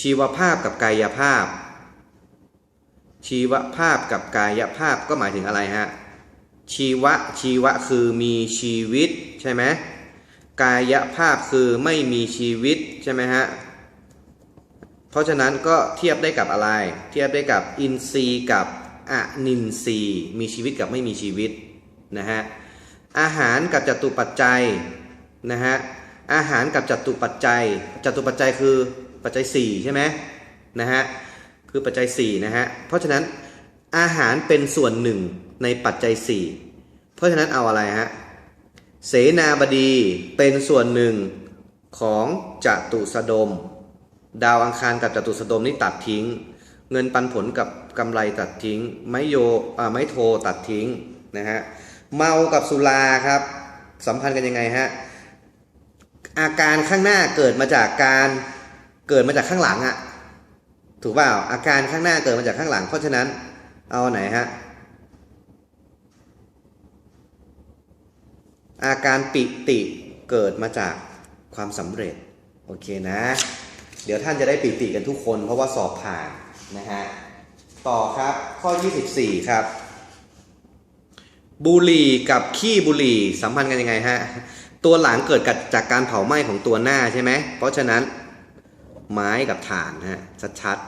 ชีวภาพกับกายภาพ ชีวภาพกับกายภาพก็หมายถึงอะไรฮะ ชีวะ ชีวะคือมีชีวิตใช่ไหมกายภาพคือไม่มีชีวิตใช่ไหมฮะ เพราะฉะนั้นก็เทียบได้กับอะไร เทียบได้กับอินทรีย์กับอนินทรีย์มีชีวิตกับไม่มีชีวิตนะฮะ อาหารกับจตุปัจจัยนะฮะ อาหารกับจตุปัจจัย จตุปัจจัยคือ ปัจจัย 4 ใช่ไหมนะฮะคือปัจจัย 4 นะฮะ เพราะฉะนั้นอาหารเป็นส่วนหนึ่งในปัจจัย 4 เพราะฉะนั้นเอาอะไรฮะ เสนาบดีเป็นส่วนหนึ่งของจตุสดม ดาวอังคารกับจตุสดมนี่ตัดทิ้ง เงินปันผลกับกำไรตัดทิ้ง ไม้โยอ่าไม้โทตัดทิ้งนะฮะเมากับสุราครับ สัมพันธ์กันยังไงฮะอาการข้างหน้าเกิดมาจากการ เกิดมาจากข้างหลังอะถูกเปล่าอาการข้างหน้าเกิดมาจากข้างหลัง เพราะฉะนั้นเอาไหนฮะอาการปิติเกิดมาจากความสำเร็จโอเคนะ เดี๋ยวท่านจะได้ปิติกันทุกคน เพราะว่าสอบผ่านนะฮะต่อครับข้อ 24 ครับ บุหรี่กับขี้บุหรี่สัมพันธ์กันยังไงฮะตัวหลังเกิดจากการเผาไหม้ของตัวหน้าใช่ไหมเพราะฉะนั้น ไม้กับถ่านฮะชัด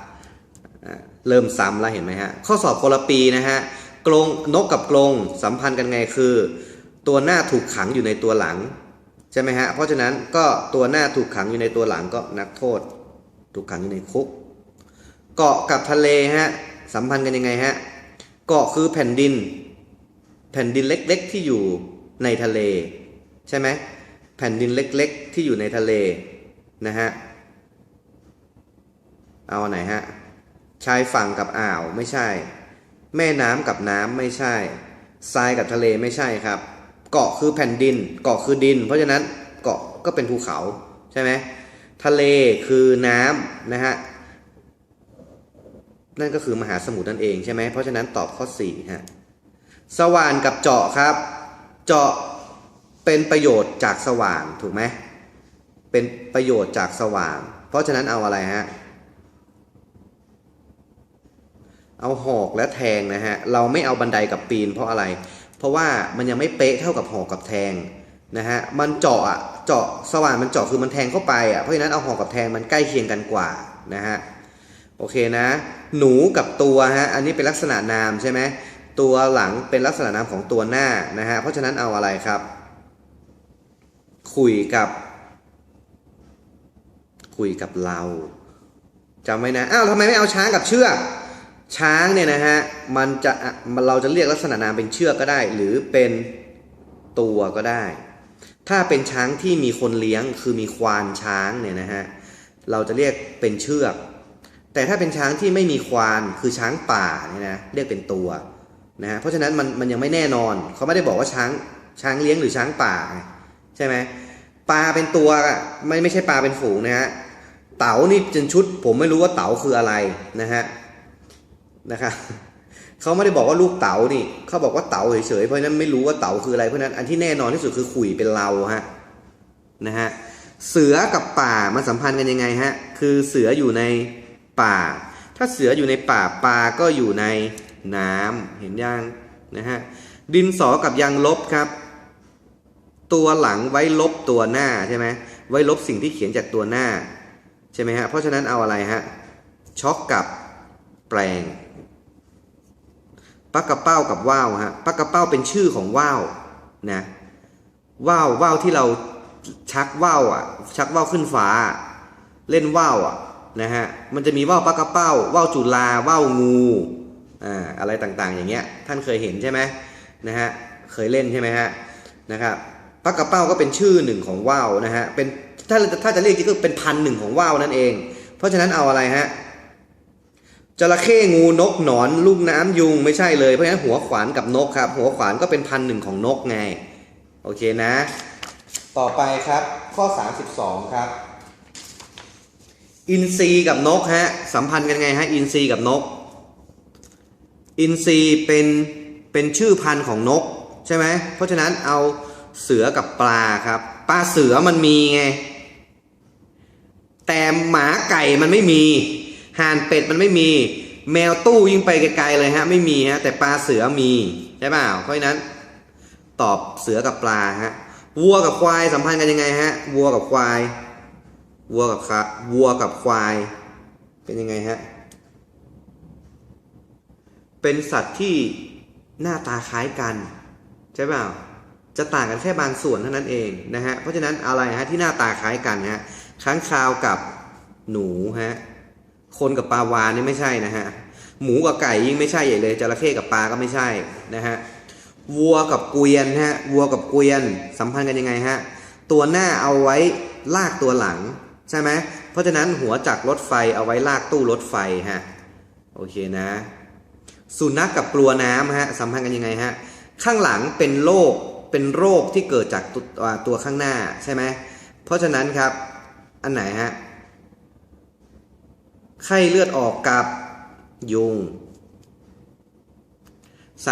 ๆเริ่มซ้ำแล้วเห็นไหมฮะข้อสอบคนละปีนะฮะกรงนกกับกรงสัมพันธ์กันไงคือ ตัวหน้าถูกขังอยู่ในตัวหลังใช่ไหมฮะเพราะฉะนั้นก็ตัวหน้าถูกขังอยู่ในตัวหลังก็นักโทษ ถูกขังอยู่ในคุก เกาะกับทะเลฮะสัมพันธ์กันยังไงฮะเกาะคือแผ่นดิน แผ่นดินเล็กๆที่อยู่ในทะเล ใช่ไหมแผ่นดินเล็กๆที่อยู่ในทะเลนะฮะ เอาไหนฮะ ชายฝั่งกับอ่าวไม่ใช่ แม่น้ำกับน้ำไม่ใช่ ทรายกับทะเลไม่ใช่ครับ เกาะคือแผ่นดิน เกาะคือดิน เพราะฉะนั้นเกาะก็เป็นภูเขาใช่ไหมทะเลคือน้ำนะฮะ นั่นก็คือมหาสมุทรนั่นเองใช่ไหมเพราะฉะนั้นตอบข้อ4ฮะ สว่านกับเจาะครับ เจาะเป็นประโยชน์จากสว่านถูกไหมเป็นประโยชน์จากสว่าน เพราะฉะนั้นเอาอะไรฮะ เอาหอกและแทงนะฮะ เราไม่เอาบันไดกับปีนเพราะอะไร เพราะว่ามันยังไม่เป๊ะเท่ากับหอกกับแทงนะฮะ มันเจาะอะเจาะสว่านมันเจาะคือมันแทงเข้าไปอะเพราะฉะนั้นเอาหอกกับแทงมันใกล้เคียงกันกว่านะฮะ โอเคนะ หนูกับตัวฮะ อันนี้เป็นลักษณะนามใช่ไหม ตัวหลังเป็นลักษณะนามของตัวหน้านะฮะ เพราะฉะนั้นเอาอะไรครับ คุยกับ คุยกับเราจำไว้นะ อ้าวทำไมไม่เอาช้างกับเชือก ช้างเนี่ยนะฮะมันจะมันเราจะเรียกลักษณะนามเป็นเชือกก็ได้ หรือเป็นตัวก็ได้ ถ้าเป็นช้างที่มีคนเลี้ยงคือมีควานช้างเนี่ยนะฮะเราจะเรียกเป็นเชือก แต่ถ้าเป็นช้างที่ไม่มีควานคือช้างป่าเนี่ยนะเรียกเป็นตัวนะฮะเพราะฉะนั้นมันมันยังไม่แน่นอนเขาไม่ได้บอกว่าช้างช้างเลี้ยงหรือช้างป่าใช่ไหมปลาเป็นตัวอะไม่ไม่ใช่ปลาเป็นฝูงนะฮะเต๋านี่จนชุด ผมไม่รู้ว่าเต๋าคืออะไรนะฮะ นะครับเขาไม่ได้บอกว่าลูกเต๋านี่เขาบอกว่าเต๋าเฉยๆเพราะนั้นไม่รู้ว่าเต๋าคืออะไรเพราะนั้นอันที่แน่นอนที่สุดคือขุยเป็นเราฮะนะฮะเสือกับป่ามันสัมพันธ์กันยังไงฮะคือเสืออยู่ในป่า ถ้าเสืออยู่ในป่าปลาก็อยู่ในน้ำเห็นยังนะฮะดินสอกับยางลบครับ ตัวหลังไว้ลบตัวหน้าใช่ไหมไว้ลบสิ่งที่เขียนจากตัวหน้าใช่ไหมฮะเพราะฉะนั้นเอาอะไรฮะช็อกกับแปลง ปักกระเป้ากับว่าวฮะปักกระเป้าเป็นชื่อของว่าวนะว่าวว่าวที่เราชักว่าวอะ ชักว่าวขึ้นฟ้า เล่นว่าวอะนะฮะมันจะมีว่าวปลากระเป้าว่าวจุลาว่าวงูอ่าอะไรต่างๆ อย่างเงี้ย ท่านเคยเห็นใช่ไหมนะฮะเคยเล่นใช่ไหมฮะนะครับปลากระเป้าก็เป็นชื่อหนึ่งของว่าวนะฮะเป็นถ้าถ้าจะเรียกจริงก็เป็นพันหนึ่งของว่าวนั่นเอง เพราะฉะนั้นเอาอะไรฮะ จระเข้งูนกหนอนลูกน้ำยุงไม่ใช่เลยเพราะฉะนั้นหัวขวานกับนกครับ หัวขวานก็เป็นพันหนึ่งของนกไง โอเคนะ ต่อไปครับข้อ 32 ครับ อินทรีย์กับนกฮะสัมพันธ์กันไงฮะอินทรีย์กับนก อินทรีย์เป็นเป็นชื่อพันธุ์ของนกใช่ไหมเพราะฉะนั้นเอาเสือกับปลาครับปลาเสือมันมีไง แต่หมาไก่มันไม่มี ห่านเป็ดมันไม่มี แมวตู้ยิ่งไปไกลๆเลยฮะ ไม่มีฮะ แต่ปลาเสือมีใช่เปล่าเพราะฉะนั้น ตอบเสือกับปลาฮะวัวกับควายสัมพันธ์กันยังไงฮะวัวกับควายวัวกับคะวัวกับควาย เป็นยังไงฮะเป็นสัตว์ที่หน้าตาคล้ายกันใช่เปล่าจะต่างกันแค่บางส่วนเท่านั้นเองนะฮะเพราะฉะนั้นอะไรฮะที่หน้าตาคล้ายกันฮะค้างคาวกับหนูฮะ คนกับปลาวานนี่ไม่ใช่นะฮะ หมูกับไก่ยิ่งไม่ใช่ใหญ่เลยจระเข้กับปลาก็ไม่ใช่นะฮะ วัวกับเกวียนฮะ วัวกับเกวียนสัมพันธ์กันยังไงฮะ ตัวหน้าเอาไว้ลากตัวหลังใช่ไหม เพราะฉะนั้นหัวจักรรถไฟเอาไว้ลากตู้รถไฟฮะ โอเคนะ สุนัขกกับกลัวน้ำฮะสัมพันธ์กันยังไงฮะ ข้างหลังเป็นโรค เป็นโรคที่เกิดจากตัวตัวข้างหน้าใช่ไหม เพราะฉะนั้นครับ อันไหนฮะ ไข้เลือดออกกับยุง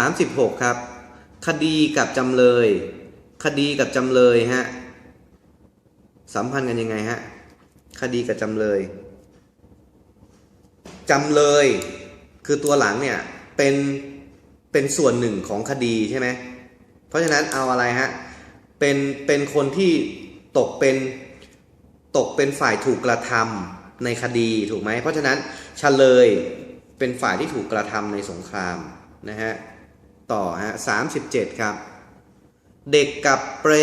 36 ครับ คดีกับจำเลย คดีกับจำเลยฮะสัมพันธ์กันยังไงฮะ คดีกับจำเลย จำเลย คือตัวหลังเนี่ย เป็น เป็นส่วนหนึ่งของคดีใช่ไหม เพราะฉะนั้นเอาอะไรฮะ เป็น เป็นคนที่ตกเป็น ตกเป็นฝ่ายถูกกระทำ ในคดีถูกไหม เพราะฉะนั้นเฉลยเป็นฝ่ายที่ถูกกระทำในสงครามนะฮะต่อฮะสามสิบเจ็ดครับ เด็กกับเปร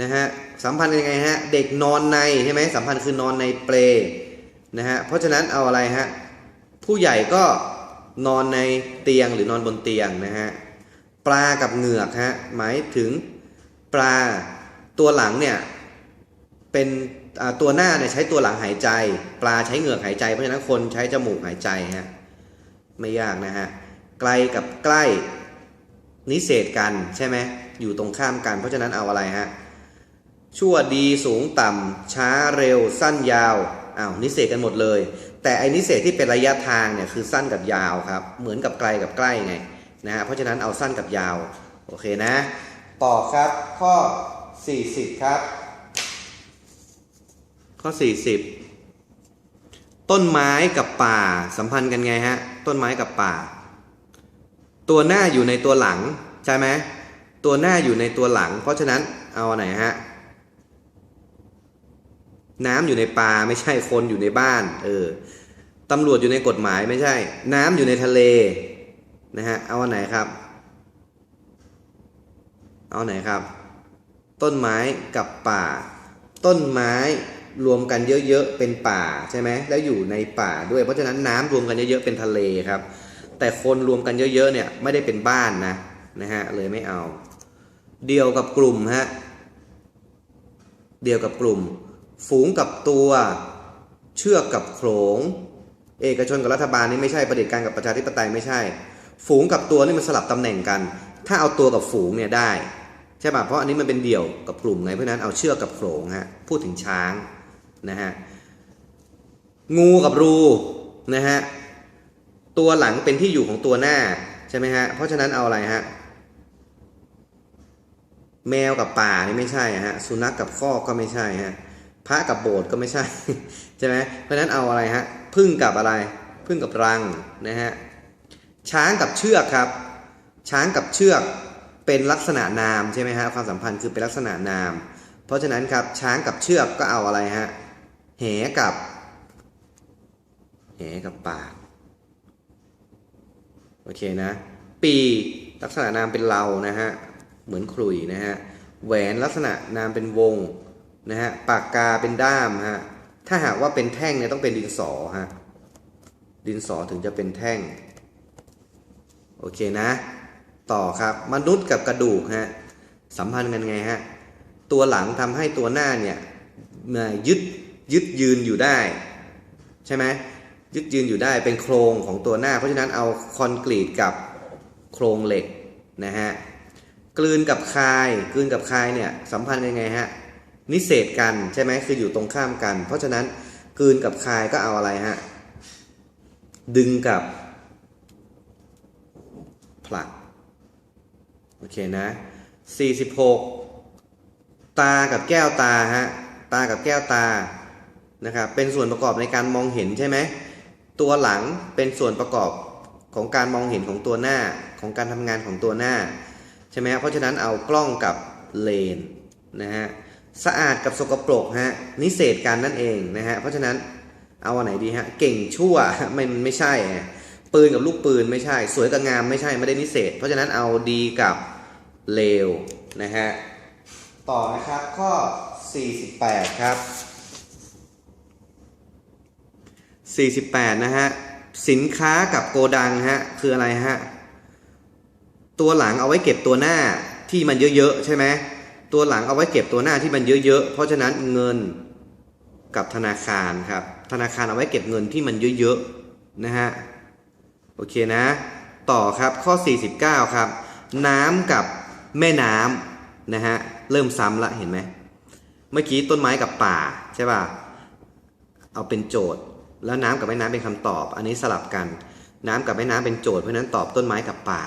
นะฮะสัมพันธ์ยังไงฮะเด็กนอนในใช่ไหมสัมพันธ์คือนอนในเปรนะฮะเพราะฉะนั้นเอาอะไรฮะผู้ใหญ่ก็นอนในเตียงหรือนอนบนเตียงนะฮะปลากับเหงือกฮะหมายถึงปลาตัวหลังเนี่ยเป็น ตัวหน้าเนี่ยใช้ตัวหลังหายใจ ปลาใช้เหงือกหายใจ เพราะฉะนั้นคนใช้จมูกหายใจฮะไม่ยากนะฮะไกลกับใกล้นิเศษกันใช่ไหมอยู่ตรงข้ามกัน เพราะฉะนั้นเอาอะไรฮะชั่วดีสูงต่ำช้าเร็ว สั้นยาวอ้าวนิเศษกันหมดเลย แต่ไอ้นิเศษที่เป็นระยะทางเนี่ยคือสั้นกับยาวครับเหมือนกับไกลกับใกล้ไงนะฮะเพราะฉะนั้นเอาสั้นกับยาวโอเคนะต่อครับข้อ 40 ครับ ข้อ 40 ต้นไม้กับป่าสัมพันธ์กันไงฮะ ต้นไม้กับป่า ตัวหน้าอยู่ในตัวหลัง ใช่ไหมตัวหน้าอยู่ในตัวหลัง เพราะฉะนั้นเอาอันไหนฮะ น้ำอยู่ในป่าไม่ใช่คนอยู่ในบ้าน เออตำรวจอยู่ในกฎหมายไม่ใช่ น้ำอยู่ในทะเลนะฮะเอาอันไหนครับ เอาไหนครับ ต้นไม้กับป่า ต้นไม้ รวมกันเยอะๆเป็นป่าใช่ไหมแล้วอยู่ในป่าด้วย เพราะฉะนั้นน้ำรวมกันเยอะๆเป็นทะเลครับ แต่คนรวมกันเยอะๆเนี่ยไม่ได้เป็นบ้านนะนะฮะเลยไม่เอา เดียวกับกลุ่มฮะเดียวกับกลุ่ม ฝูงกับตัว เชือกกับโขลงเอกชนกับรัฐบาลนี่ไม่ใช่ประเด็จการกับประชาธิปไตยไม่ใช่ ฝูงกับตัวนี่มันสลับตำแหน่งกัน ถ้าเอาตัวกับฝูงเนี่ยได้ใช่ป่ะเพราะอันนี้มันเป็นเดี่ยวกับกลุ่มไงเพราะฉะนั้นเอาเชือกกับโขลงฮะพูดถึงช้าง นะฮะงูกับรูนะฮะตัวหลังเป็นที่อยู่ของตัวหน้าใช่ไหมฮะเพราะฉะนั้นเอาอะไรฮะแมวกับป่านี่ไม่ใช่ฮะสุนัขกกับคอกก็ไม่ใช่ฮะพระกับโบสถ์ก็ไม่ใช่ใช่ไหมเพราะฉะนั้นเอาอะไรฮะพึ่งกับอะไร พึ่งกับรังนะฮะช้างกับเชือกครับ ช้างกับเชือกเป็นลักษณะนามใช่ไหมฮะความสัมพันธ์คือเป็นลักษณะนาม เพราะฉะนั้นครับช้างกับเชือกก็เอาอะไรฮะ แหกับแหกับปาก โอเคนะ ปีลักษณะนามเป็นเรานะฮะ เหมือนขลุ่ยนะฮะ แหวนลักษณะนามเป็นวงนะฮะ ปากกาเป็นด้ามฮะ ถ้าหากว่าเป็นแท่งเนี่ยต้องเป็นดินสอฮะ ดินสอถึงจะเป็นแท่ง โอเคนะ ต่อครับ มนุษย์กับกระดูกฮะ สัมพันธ์กันไงฮะ ตัวหลังทำให้ตัวหน้าเนี่ยยึด ยึดยืนอยู่ได้ ใช่ไหมยึดยืนอยู่ได้เป็นโครงของตัวหน้า เพราะฉะนั้นเอาคอนกรีตกับโครงเหล็กนะฮะกลืนกับคายกลืนกับคายเนี่ยสัมพันธ์ยังไงฮะนิเศษกันใช่ไหมคืออยู่ตรงข้ามกัน เพราะฉะนั้นกลืนกับคายก็เอาอะไรฮะดึงกับผลักโอเคนะ46 ตากับแก้วตาฮะตากับแก้วตา นะครับเป็นส่วนประกอบในการมองเห็นใช่ไหมตัวหลังเป็นส่วนประกอบของการมองเห็นของตัวหน้าของการทำงานของตัวหน้าใช่ไหมเพราะฉะนั้นเอากล้องกับเลนนะฮะสะอาดกับสกปรกฮะนิเศษกันนั่นเองนะฮะเพราะฉะนั้นเอาอันไหนดีฮะเก่งชั่วไม่มันไม่ใช่ปืนกับลูกปืนไม่ใช่ สวยกับงามไม่ใช่ไม่ได้นิเศษ เพราะฉะนั้นเอาดีกับเลวนะฮะต่อนะครับข้อ 48 ครับ 48 นะฮะ สินค้ากับโกดังฮะ คืออะไรฮะ ตัวหลังเอาไว้เก็บตัวหน้าที่มันเยอะๆ ใช่ไหมตัวหลังเอาไว้เก็บตัวหน้าที่มันเยอะๆ เพราะฉะนั้นเงินกับธนาคารครับ ธนาคารเอาไว้เก็บเงินที่มันเยอะๆ นะฮะ โอเคนะ ต่อครับข้อ 49 ครับ น้ำกับแม่น้ำนะฮะ เริ่มซ้ำละเห็นไหม เมื่อกี้ต้นไม้กับป่าใช่ป่ะ เอาเป็นโจทย์ แล้วน้ำกับแม่น้ำเป็นคำตอบ อันนี้สลับกัน น้ำกับแม่น้ำเป็นโจทย์เพราะฉะนั้นตอบต้นไม้กับป่า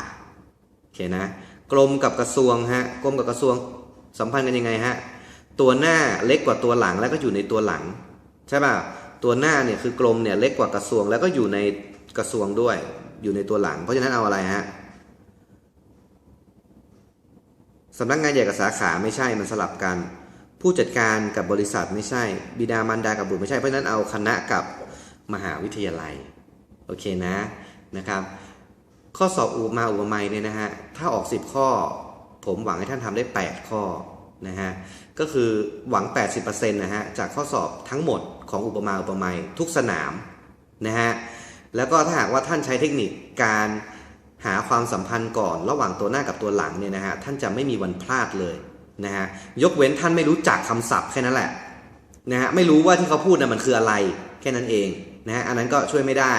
โอเคนะกรมกับกระทรวงฮะกรมกับกระทรวงสัมพันธ์กันยังไงฮะตัวหน้าเล็กกว่าตัวหลังแล้วก็อยู่ในตัวหลังใช่ป่ะตัวหน้าเนี่ยคือกรมเนี่ยเล็กกว่ากระทรวงแล้วก็อยู่ในกระทรวงด้วย อยู่ในตัวหลัง เพราะฉะนั้นเอาอะไรฮะสำนักงานใหญ่กับสาขาไม่ใช่มันสลับกัน ผู้จัดการกับบริษัทไม่ใช่ บิดามารดากับบุตรไม่ใช่เพราะฉะนั้นเอาคณะกับ มหาวิทยาลัย โอเคนะนะครับ ข้อสอบอุปมาอุปไมยเนี่ยนะฮะถ้าออก 10 ข้อ ผมหวังให้ท่านทำได้ 8 ข้อนะฮะก็คือหวัง 80%นะฮะจากข้อสอบทั้งหมดของอุปมาอุปไมยทุกสนามนะฮะแล้วก็ถ้าหากว่าท่านใช้เทคนิคการหาความสัมพันธ์ก่อนระหว่างตัวหน้ากับตัวหลังเนี่ยนะฮะท่านจะไม่มีวันพลาดเลยนะฮะยกเว้นท่านไม่รู้จักคำศัพท์แค่นั้นแหละนะฮะไม่รู้ว่าที่เขาพูดนะมันคืออะไรแค่นั้นเอง นะฮะอันนั้นก็ช่วยไม่ได้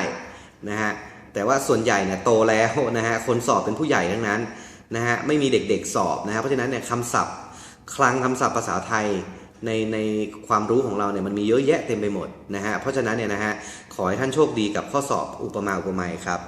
นะฮะแต่ว่าส่วนใหญ่เนี่ยโตแล้วนะฮะคนสอบเป็นผู้ใหญ่ทั้งนั้นนะฮะไม่มีเด็กๆสอบนะฮะเพราะฉะนั้นเนี่ยคำศัพท์คลังคำศัพท์ภาษาไทยในในความรู้ของเราเนี่ยมันมีเยอะแยะเต็มไปหมดนะฮะเพราะฉะนั้นเนี่ยนะฮะขอให้ท่านโชคดีกับข้อสอบอุปมาอุปไมยครับ